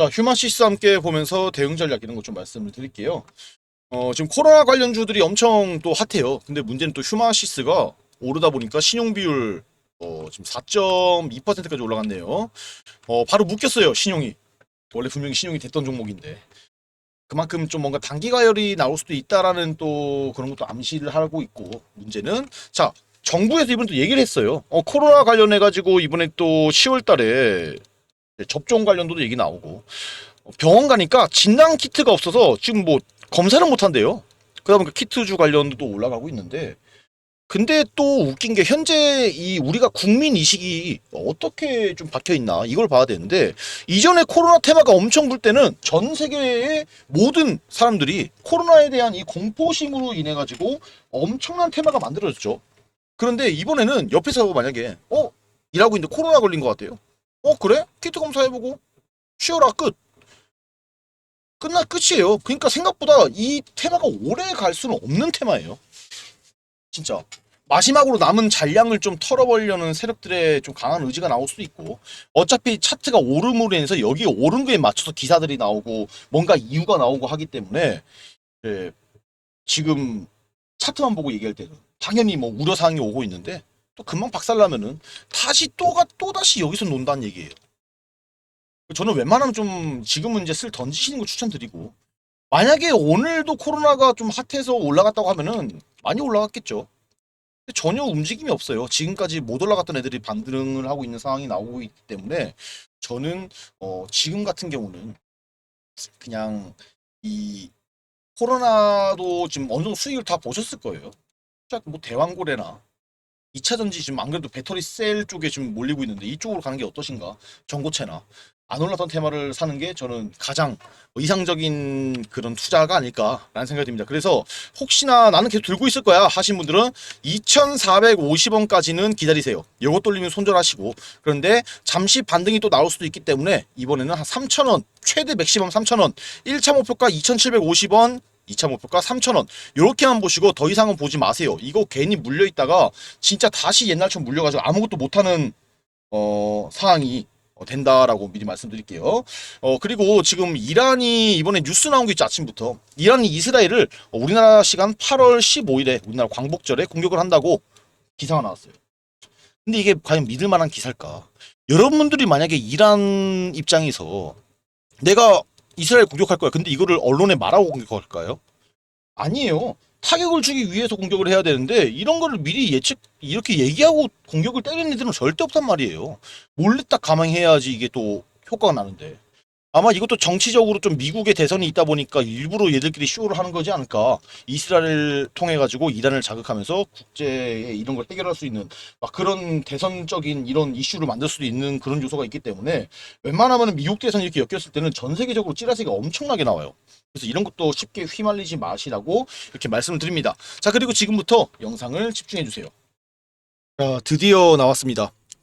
자, 휴마시스 함께 보면서 대응 전략 이런 거좀 말씀을 드릴게요. 어, 지금 코로나 관련주들이 엄청 또 핫해요. 근데 문제는 또 휴마시스가 오르다 보니까 신용 비율 어, 지금 4.2%까지 올라갔네요. 어, 바로 묶였어요, 신용이. 원래 분명히 신용이 됐던 종목인데. 그만큼 좀 뭔가 단기 가열이 나올 수도 있다라는 또 그런 것도 암시를 하고 있고 문제는 자 정부에서 이번 또 얘기를 했어요. 어 코로나 관련해 가지고 이번에 또 10월 달에 접종 관련도도 얘기 나오고 어, 병원 가니까 진단 키트가 없어서 지금 뭐 검사를 못 한대요. 그러다 보니까 키트주 관련도 또 올라가고 있는데 근데 또 웃긴 게 현재 이 우리가 국민 의식이 어떻게 좀 박혀 있나 이걸 봐야 되는데 이전에 코로나 테마가 엄청 불 때는 전 세계의 모든 사람들이 코로나에 대한 이 공포심으로 인해 가지고 엄청난 테마가 만들어졌죠. 그런데 이번에는 옆에서 만약에 어 일하고 있는데 코로나 걸린 것 같아요. 어 그래? 키트 검사해보고 쉬어라 끝. 끝나 끝이에요. 그러니까 생각보다 이 테마가 오래 갈 수는 없는 테마예요. 진짜 마지막으로 남은 잔량을 좀 털어버리려는 세력들의 좀 강한 의지가 나올 수도 있고 어차피 차트가 오름으로 인해서 여기 오른 거에 맞춰서 기사들이 나오고 뭔가 이유가 나오고 하기 때문에 예, 지금 차트만 보고 얘기할 때는 당연히 뭐 우려 사항이 오고 있는데 또 금방 박살나면은 다시 또가 또 다시 여기서 논다는 얘기예요. 저는 웬만하면 좀 지금은 이제 슬 던지시는 거 추천드리고 만약에 오늘도 코로나가 좀 핫해서 올라갔다고 하면은 많이 올라갔겠죠. 전혀 움직임이 없어요. 지금까지 못 올라갔던 애들이 반등을 하고 있는 상황이 나오고 있기 때문에 저는 어 지금 같은 경우는 그냥 이 코로나도 지금 어느 정도 수익을 다 보셨을 거예요. 자, 뭐 대왕고래나 2차 전지 지금 안 그래도 배터리 셀 쪽에 지금 몰리고 있는데 이쪽으로 가는 게 어떠신가? 전고체나 안 올랐던 테마를 사는 게 저는 가장 이상적인 그런 투자가 아닐까라는 생각이 듭니다. 그래서 혹시나 나는 계속 들고 있을 거야 하신 분들은 2,450원까지는 기다리세요. 요것 돌리면 손절하시고 그런데 잠시 반등이 또 나올 수도 있기 때문에 이번에는 한 3,000원 최대 맥시멈 3,000원 1차 목표가 2,750원 2차 목표가 3,000원 요렇게만 보시고 더 이상은 보지 마세요. 이거 괜히 물려 있다가 진짜 다시 옛날처럼 물려가지고 아무것도 못하는 어 상황이 어, 된다라고 미리 말씀드릴게요. 어 그리고 지금 이란이 이번에 뉴스 나온 게 있죠 아침부터 이란이 이스라엘을 어, 우리나라 시간 8월 15일에 우리나라 광복절에 공격을 한다고 기사가 나왔어요. 근데 이게 과연 믿을 만한 기사일까? 여러분들이 만약에 이란 입장에서 내가 이스라엘 공격할 거야. 근데 이거를 언론에 말하고 공격할까요? 아니에요. 타격을 주기 위해서 공격을 해야 되는데 이런 거를 미리 예측 이렇게 얘기하고 공격을 때리는 애들은 절대 없단 말이에요. 몰래 딱 가만히 해야지 이게 또 효과가 나는데. 아마 이것도 정치적으로 좀 미국의 대선이 있다 보니까 일부러 얘들끼리 쇼를 하는 거지 않을까. 이스라엘을 통해 가지고 이란을 자극하면서 국제에 이런 걸 해결할 수 있는 막 그런 대선적인 이런 이슈를 만들 수도 있는 그런 요소가 있기 때문에 웬만하면 미국 대선 이렇게 엮였을 때는 전 세계적으로 찌라시가 엄청나게 나와요. 그래서 이런 것도 쉽게 휘말리지 마시라고 이렇게 말씀을 드립니다. 자, 그리고 지금부터 영상을 집중해 주세요. 자, 드디어 나왔습니다.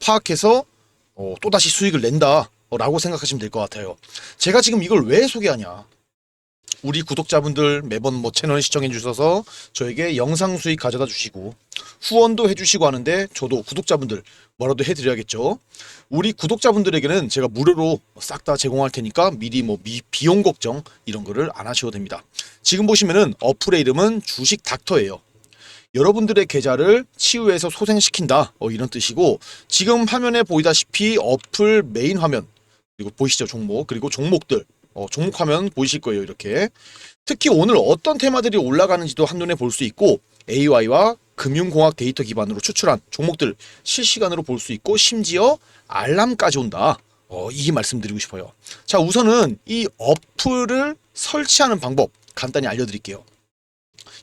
파악해서 어, 또 다시 수익을 낸다. 라고 생각하시면 될 것 같아요. 제가 지금 이걸 왜 소개하냐? 우리 구독자분들 매번 뭐 채널 시청해 주셔서 저에게 영상 수익 가져다 주시고 후원도 해주시고 하는데 저도 구독자분들 뭐라도 해드려야겠죠. 우리 구독자분들에게는 제가 무료로 싹 다 제공할 테니까 미리 뭐 미, 비용 걱정 이런 거를 안 하셔도 됩니다. 지금 보시면은 어플의 이름은 주식 닥터예요. 여러분들의 계좌를 치유해서 소생시킨다. 어, 이런 뜻이고 지금 화면에 보이다시피 어플 메인 화면 그리고 보이시죠? 종목 그리고 종목들. 어, 종목 화면 보이실 거예요 이렇게. 특히 오늘 어떤 테마들이 올라가는지도 한눈에 볼 수 있고 AI와 금융공학 데이터 기반으로 추출한 종목들 실시간으로 볼 수 있고 심지어 알람까지 온다. 어, 이 말씀드리고 싶어요. 자 우선은 이 어플을 설치하는 방법 간단히 알려드릴게요